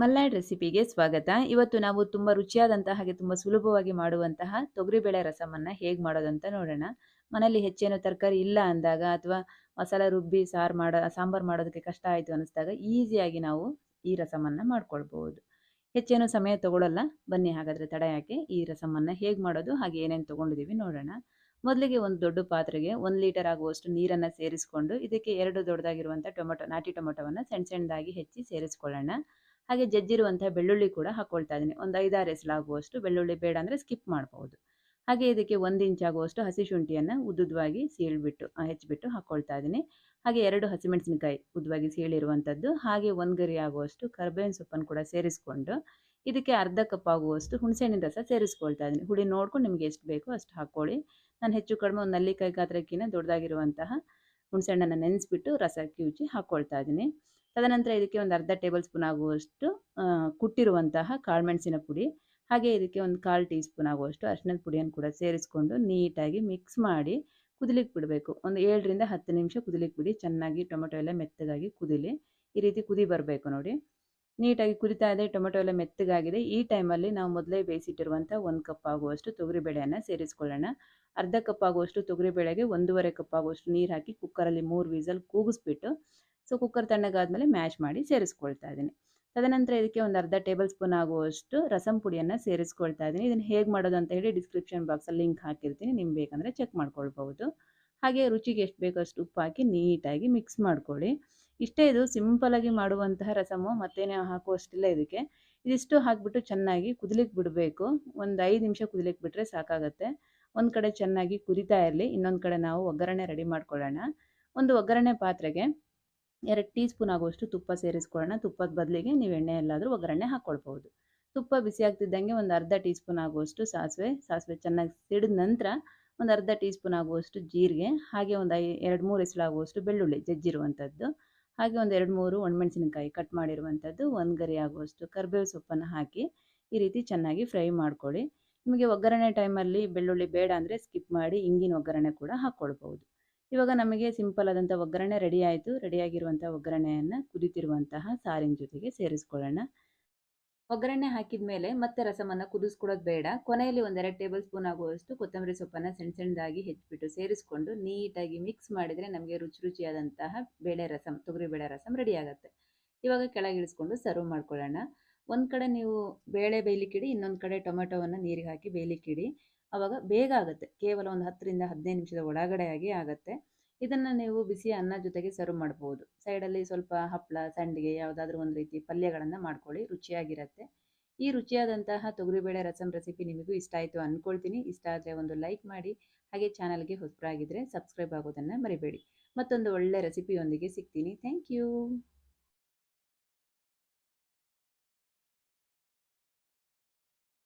ಮಲ್ನಾಡ್ ರೆಸಿಪಿಗೆ ಸ್ವಾಗತ. ಇವತ್ತು ನಾವು ತುಂಬ ರುಚಿಯಾದಂತಹ ಹಾಗೆ ತುಂಬ ಸುಲಭವಾಗಿ ಮಾಡುವಂತಹ ತೊಗರಿಬೇಳೆ ರಸಮನ್ನು ಹೇಗೆ ಮಾಡೋದಂತ ನೋಡೋಣ. ಮನೇಲಿ ಹೆಚ್ಚೇನು ತರಕಾರಿ ಇಲ್ಲ ಅಂದಾಗ ಅಥವಾ ಮಸಾಲೆ ರುಬ್ಬಿ ಸಾರು ಮಾಡೋ, ಸಾಂಬಾರು ಮಾಡೋದಕ್ಕೆ ಕಷ್ಟ ಆಯಿತು ಅನ್ನಿಸ್ದಾಗ ಈಸಿಯಾಗಿ ನಾವು ಈ ರಸಮನ್ನು ಮಾಡ್ಕೊಳ್ಬಹುದು. ಹೆಚ್ಚೇನು ಸಮಯ ತಗೊಳ್ಳಲ್ಲ ಬನ್ನಿ ಹಾಗಾದರೆ ತಡ ಯಾಕೆ? ಈ ರಸಮನ್ನು ಹೇಗೆ ಮಾಡೋದು? ಹಾಗೆ ಏನೇನು ತೊಗೊಂಡಿದ್ದೀವಿ ನೋಡೋಣ. ಮೊದಲಿಗೆ ಒಂದು ದೊಡ್ಡ ಪಾತ್ರೆಗೆ ಒಂದು ಲೀಟರ್ ಆಗುವಷ್ಟು ನೀರನ್ನು ಸೇರಿಸ್ಕೊಂಡು ಇದಕ್ಕೆ ಎರಡು ದೊಡ್ಡದಾಗಿರುವಂಥ ಟೊಮೆಟೊ, ನಾಟಿ ಟೊಮೊಟೊವನ್ನು ಸಣ್ಣ ಸಣ್ಣದಾಗಿ ಹೆಚ್ಚಿ ಸೇರಿಸ್ಕೊಳ್ಳೋಣ. ಹಾಗೆ ಜಜ್ಜಿರುವಂತಹ ಬೆಳ್ಳುಳ್ಳಿ ಕೂಡ ಹಾಕ್ಕೊಳ್ತಾ ಇದ್ದೀನಿ. ಒಂದು ಐದಾರು ಎಸಲಾಗುವಷ್ಟು ಬೆಳ್ಳುಳ್ಳಿ ಬೇಡ ಅಂದರೆ ಸ್ಕಿಪ್ ಮಾಡ್ಬೋದು ಹಾಗೆ ಇದಕ್ಕೆ ಒಂದು ಇಂಚ್ ಆಗುವಷ್ಟು ಹಸಿ ಶುಂಠಿಯನ್ನು ಉದ್ದುದ್ವಾಗಿ ಸೀಳ್ಬಿಟ್ಟು ಹೆಚ್ಚಿಬಿಟ್ಟು ಹಾಕ್ಕೊಳ್ತಾ ಇದ್ದೀನಿ. ಹಾಗೆ ಎರಡು ಹಸಿಮೆಣಸಿನಕಾಯಿ ಉದ್ದವಾಗಿ ಸೀಳಿರುವಂಥದ್ದು ಹಾಗೆ ಒಂದು ಗರಿ ಆಗುವಷ್ಟು ಕರ್ಬೇವಿನ ಸೊಪ್ಪನ್ನು ಕೂಡ ಸೇರಿಸ್ಕೊಂಡು, ಇದಕ್ಕೆ ಅರ್ಧ ಕಪ್ ಆಗುವಷ್ಟು ಹುಣಸೆಹಣ್ಣಿನ ರಸ ಸೇರಿಸ್ಕೊಳ್ತಾ ಇದ್ದೀನಿ. ಹುಳಿ ನೋಡ್ಕೊಂಡು ನಿಮಗೆ ಎಷ್ಟು ಬೇಕೋ ಅಷ್ಟು ಹಾಕ್ಕೊಳ್ಳಿ ನಾನು ಹೆಚ್ಚು ಕಡಿಮೆ ಒಂದು ನಲ್ಲಿಕಾಯಿ ಗಾತ್ರಕ್ಕಿಂತ ದೊಡ್ಡದಾಗಿರುವಂತಹ ಹುಣಸೆಹಣ್ಣನ್ನು ನೆನೆಸ್ಬಿಟ್ಟು ರಸ ಕಿವುಚಿ ಹಾಕ್ಕೊಳ್ತಾ ಇದ್ದೀನಿ. ತದನಂತರ ಇದಕ್ಕೆ ಒಂದು ಅರ್ಧ ಟೇಬಲ್ ಸ್ಪೂನ್ ಆಗುವಷ್ಟು ಕುಟ್ಟಿರುವಂತಹ ಕಾಳುಮೆಣಸಿನ ಪುಡಿ, ಹಾಗೆ ಇದಕ್ಕೆ ಒಂದು ಕಾಲು ಟೀ ಸ್ಪೂನ್ ಆಗುವಷ್ಟು ಅರಿಶಿನದ ಪುಡಿಯನ್ನು ಕೂಡ ಸೇರಿಸ್ಕೊಂಡು ನೀಟಾಗಿ ಮಿಕ್ಸ್ ಮಾಡಿ ಕುದಿಲಿಕ್ಕೆ ಬಿಡಬೇಕು. ಒಂದು ಏಳರಿಂದ ಹತ್ತು ನಿಮಿಷ ಕುದಲಿಕ್ಕೆ ಬಿಡಿ, ಚೆನ್ನಾಗಿ ಟೊಮೆಟೊ ಎಲ್ಲ ಮೆತ್ತಗಾಗಿ ಕುದಿಲಿ. ಈ ರೀತಿ ಕುದಿ ಬರಬೇಕು ನೋಡಿ. ನೀಟಾಗಿ ಕುದಿತಾ ಇದೆ, ಟೊಮೆಟೊ ಎಲ್ಲ ಮೆತ್ತಗಾಗಿದೆ. ಈ ಟೈಮಲ್ಲಿ ನಾವು ಮೊದಲೇ ಬೇಯಿಸಿಟ್ಟಿರುವಂಥ ಒಂದು ಕಪ್ ಆಗುವಷ್ಟು ತೊಗರಿಬೇಳೆಯನ್ನು ಸೇರಿಸ್ಕೊಳ್ಳೋಣ. ಅರ್ಧ ಕಪ್ ಆಗುವಷ್ಟು ತೊಗರಿಬೇಳೆಗೆ ಒಂದೂವರೆ ಕಪ್ ಆಗುವಷ್ಟು ನೀರು ಹಾಕಿ ಕುಕ್ಕರಲ್ಲಿ ಮೂರು ವೀಸಲ್ ಕೂಗಿಸ್ಬಿಟ್ಟು ಸೊ ಕುಕ್ಕರ್ ತಣ್ಣಗಾದ್ಮೇಲೆ ಮ್ಯಾಶ್ ಮಾಡಿ ಸೇರಿಸ್ಕೊಳ್ತಾ ಇದ್ದೀನಿ. ತದನಂತರ ಇದಕ್ಕೆ ಒಂದು ಅರ್ಧ ಟೇಬಲ್ ಸ್ಪೂನ್ ಆಗುವಷ್ಟು ರಸಂ ಪುಡಿಯನ್ನು ಸೇರಿಸ್ಕೊಳ್ತಾ ಇದ್ದೀನಿ. ಇದನ್ನು ಹೇಗೆ ಮಾಡೋದು ಅಂತ ಹೇಳಿ ಡಿಸ್ಕ್ರಿಪ್ಷನ್ ಬಾಕ್ಸಲ್ಲಿ ಲಿಂಕ್ ಹಾಕಿರ್ತೀನಿ. ನಿಮ್ಗೆ ಬೇಕಂದರೆ ಚೆಕ್ ಮಾಡ್ಕೊಳ್ಬಹುದು. ಹಾಗೆ ರುಚಿಗೆ ಎಷ್ಟು ಬೇಕೋ ಅಷ್ಟು ಉಪ್ಪು ಹಾಕಿ ನೀಟಾಗಿ ಮಿಕ್ಸ್ ಮಾಡ್ಕೊಳ್ಳಿ. ಇಷ್ಟೇ ಇದು ಸಿಂಪಲಾಗಿ ಮಾಡುವಂತಹ ರಸಮು, ಮತ್ತೇನೇ ಹಾಕುವಷ್ಟಿಲ್ಲ ಇದಕ್ಕೆ. ಇದಿಷ್ಟು ಹಾಕಿಬಿಟ್ಟು ಚೆನ್ನಾಗಿ ಕುದಲಿಕ್ಕೆ ಬಿಡಬೇಕು. ಒಂದು ಐದು ನಿಮಿಷ ಕುದಲಿಕ್ಕೆ ಬಿಟ್ಟರೆ ಸಾಕಾಗುತ್ತೆ. ಒಂದು ಕಡೆ ಚೆನ್ನಾಗಿ ಕುದಿತಾ ಇರಲಿ. ಇನ್ನೊಂದು ಕಡೆ ನಾವು ಒಗ್ಗರಣೆ ರೆಡಿ ಮಾಡ್ಕೊಳ್ಳೋಣ. ಒಂದು ಒಗ್ಗರಣೆ ಪಾತ್ರೆಗೆ ಎರಡು ಟೀ ಸ್ಪೂನ್ ಆಗುವಷ್ಟು ತುಪ್ಪ ಸೇರಿಸ್ಕೊಳ್ಳೋಣ. ತುಪ್ಪದ ಬದಲಿಗೆ ನೀವು ಎಣ್ಣೆ ಎಲ್ಲಾದರೂ ಒಗ್ಗರಣೆ ಹಾಕ್ಕೊಳ್ಬೋದು ತುಪ್ಪ ಬಿಸಿ ಆಗ್ತಿದ್ದಂಗೆ ಒಂದು ಅರ್ಧ ಟೀ ಸ್ಪೂನ್ ಆಗುವಷ್ಟು ಸಾಸಿವೆ ಸಾಸಿವೆ ಚೆನ್ನಾಗಿ ಸಿಡಿದ ನಂತರ ಒಂದು ಅರ್ಧ ಟೀ ಸ್ಪೂನ್ ಆಗುವಷ್ಟು ಜೀರಿಗೆ, ಹಾಗೆ ಒಂದು ಐ, ಎರಡು ಮೂರು ಆಗುವಷ್ಟು ಬೆಳ್ಳುಳ್ಳಿ ಜಜ್ಜಿರುವಂಥದ್ದು ಹಾಗೆ ಒಂದು ಎರಡು ಮೂರು ಒಣಮೆಣಸಿನಕಾಯಿ ಕಟ್ ಮಾಡಿರುವಂಥದ್ದು ಒಂದು ಗರಿ ಆಗುವಷ್ಟು ಕರಿಬೇವು ಸೊಪ್ಪನ್ನು ಹಾಕಿ ಈ ರೀತಿ ಚೆನ್ನಾಗಿ ಫ್ರೈ ಮಾಡ್ಕೊಳ್ಳಿ. ನಿಮಗೆ ಒಗ್ಗರಣೆ ಟೈಮಲ್ಲಿ ಬೆಳ್ಳುಳ್ಳಿ ಬೇಡ ಅಂದರೆ ಸ್ಕಿಪ್ ಮಾಡಿ ಇಂಗಿನ ಒಗ್ಗರಣೆ ಕೂಡ ಹಾಕ್ಕೊಳ್ಬೋದು ಇವಾಗ ನಮಗೆ ಸಿಂಪಲ್ ಆದಂಥ ಒಗ್ಗರಣೆ ರೆಡಿ ಆಯಿತು. ರೆಡಿಯಾಗಿರುವಂಥ ಒಗ್ಗರಣೆಯನ್ನು ಕುದಿತಿರುವಂತಹ ಸಾರಿನ ಜೊತೆಗೆ ಸೇರಿಸ್ಕೊಳ್ಳೋಣ. ಒಗ್ಗರಣೆ ಹಾಕಿದ ಮೇಲೆ ಮತ್ತೆ ರಸವನ್ನು ಕುದಿಸ್ಕೊಡೋದು ಬೇಡ. ಕೊನೆಯಲ್ಲಿ ಒಂದೆರಡು ಟೇಬಲ್ ಸ್ಪೂನ್ ಆಗುವಷ್ಟು ಕೊತ್ತಂಬರಿ ಸೊಪ್ಪನ್ನು ಸಣ್ಣ ಸಣ್ಣದಾಗಿ ಹೆಚ್ಚಿಬಿಟ್ಟು ಸೇರಿಸ್ಕೊಂಡು ನೀಟಾಗಿ ಮಿಕ್ಸ್ ಮಾಡಿದರೆ ನಮಗೆ ರುಚಿ ರುಚಿಯಾದಂತಹ ಬೇಳೆ ರಸಂ, ತೊಗರಿ ಬೇಳೆ ರಸಮ್ ರೆಡಿ ಆಗುತ್ತೆ. ಇವಾಗ ಕೆಳಗಿಳಿಸ್ಕೊಂಡು ಸರ್ವ್ ಮಾಡ್ಕೊಳ್ಳೋಣ. ಒಂದು ಕಡೆ ನೀವು ಬೇಳೆ ಬೇಯಲಿಕ್ಕಿಡಿ ಇನ್ನೊಂದು ಕಡೆ ಟೊಮೆಟೊವನ್ನು ನೀರಿಗೆ ಹಾಕಿ ಬೇಯಲಿಕ್ಕಿಡಿ ಆವಾಗ ಬೇಗ ಆಗುತ್ತೆ. ಕೇವಲ ಒಂದು ಹತ್ತರಿಂದ ಹದಿನೈದು ನಿಮಿಷದ ಒಳಗಡೆ ಆಗಿ ಆಗುತ್ತೆ. ಇದನ್ನು ನೀವು ಬಿಸಿ ಅನ್ನ ಜೊತೆಗೆ ಸರ್ವ್ ಮಾಡ್ಬೋದು. ಸೈಡಲ್ಲಿ ಸ್ವಲ್ಪ ಹಪ್ಪಳ ಸಂಡಿಗೆ ಯಾವುದಾದ್ರೂ ಒಂದು ರೀತಿ ಪಲ್ಯಗಳನ್ನು ಮಾಡ್ಕೊಳ್ಳಿ, ರುಚಿಯಾಗಿರುತ್ತೆ. ಈ ರುಚಿಯಾದಂತಹ ತೊಗರಿಬೇಳೆ ರಸಮ್ ರೆಸಿಪಿ ನಿಮಗೂ ಇಷ್ಟ ಆಯಿತು ಅಂದ್ಕೊಳ್ತೀನಿ ಇಷ್ಟ ಆದರೆ ಒಂದು ಲೈಕ್ ಮಾಡಿ, ಹಾಗೆ ಚಾನಲ್ಗೆ ಹೊಸಬರಾಗಿದ್ದರೆ ಸಬ್ಸ್ಕ್ರೈಬ್ ಆಗೋದನ್ನು ಮರಿಬೇಡಿ. ಮತ್ತೊಂದು ಒಳ್ಳೆ ರೆಸಿಪಿಯೊಂದಿಗೆ ಸಿಗ್ತೀನಿ. Thank you